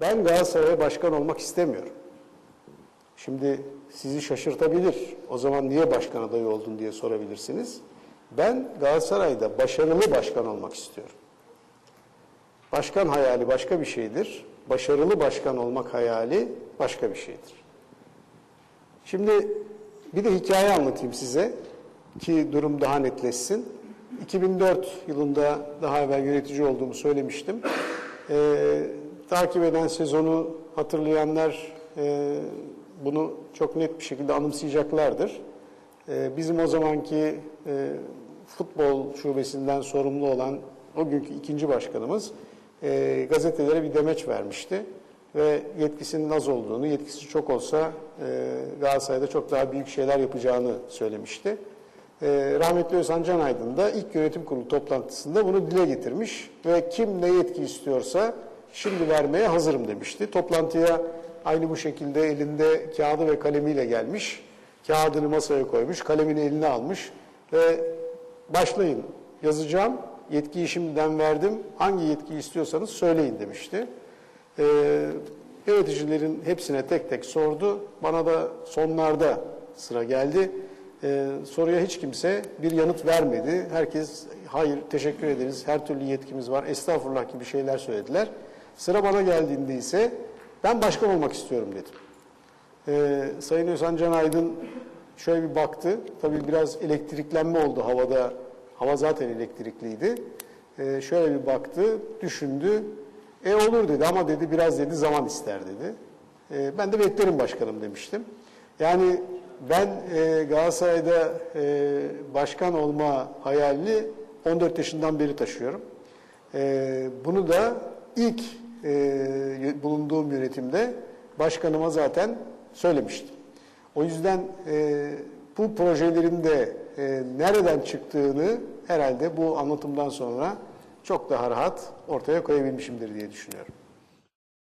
Ben Galatasaray'a başkan olmak istemiyorum. Şimdi sizi şaşırtabilir. O zaman niye başkan adayı oldun diye sorabilirsiniz. Ben Galatasaray'da başarılı başkan olmak istiyorum. Başkan hayali başka bir şeydir. Başarılı başkan olmak hayali başka bir şeydir. Şimdi bir de hikaye anlatayım size ki durum daha netleşsin. 2004 yılında daha evvel yönetici olduğumu söylemiştim. Ee, takip eden sezonu hatırlayanlar e, bunu çok net bir şekilde anımsayacaklardır. Ee, bizim o zamanki e, futbol şubesinden sorumlu olan o günkü ikinci başkanımız e, gazetelere bir demeç vermişti ve yetkisinin az olduğunu, yetkisi çok olsa e, Galatasaray'da çok daha büyük şeyler yapacağını söylemişti. E, rahmetli Özhan Can Aydın da ilk yönetim kurulu toplantısında bunu dile getirmiş ve kim ne yetki istiyorsa şimdi vermeye hazırım demişti. Toplantıya aynı bu şekilde elinde kağıdı ve kalemiyle gelmiş, kağıdını masaya koymuş, kalemini eline almış ve başlayın yazacağım, yetkiyi şimdiden verdim, hangi yetkiyi istiyorsanız söyleyin demişti. Ee, yöneticilerin hepsine tek tek sordu. Bana da sonlarda sıra geldi. Ee, soruya hiç kimse bir yanıt vermedi. Herkes hayır teşekkür ederiz, her türlü yetkimiz var, estağfurullah gibi şeyler söylediler. Sıra bana geldiğinde ise ben başkan olmak istiyorum dedim. Ee, Sayın Özhan Can Aydın şöyle bir baktı. Tabii biraz elektriklenme oldu havada. Hava zaten elektrikliydi. Ee, şöyle bir baktı, düşündü. E olur dedi ama dedi biraz dedi zaman ister dedi. E, ben de beklerim başkanım demiştim. Yani ben e, Galatasaray'da e, başkan olma hayalini 14 yaşından beri taşıyorum. E, bunu da ilk e, bulunduğum yönetimde başkanıma zaten söylemiştim. O yüzden e, bu projelerin de e, nereden çıktığını herhalde bu anlatımdan sonra çok daha rahat ortaya koyabilmişimdir diye düşünüyorum.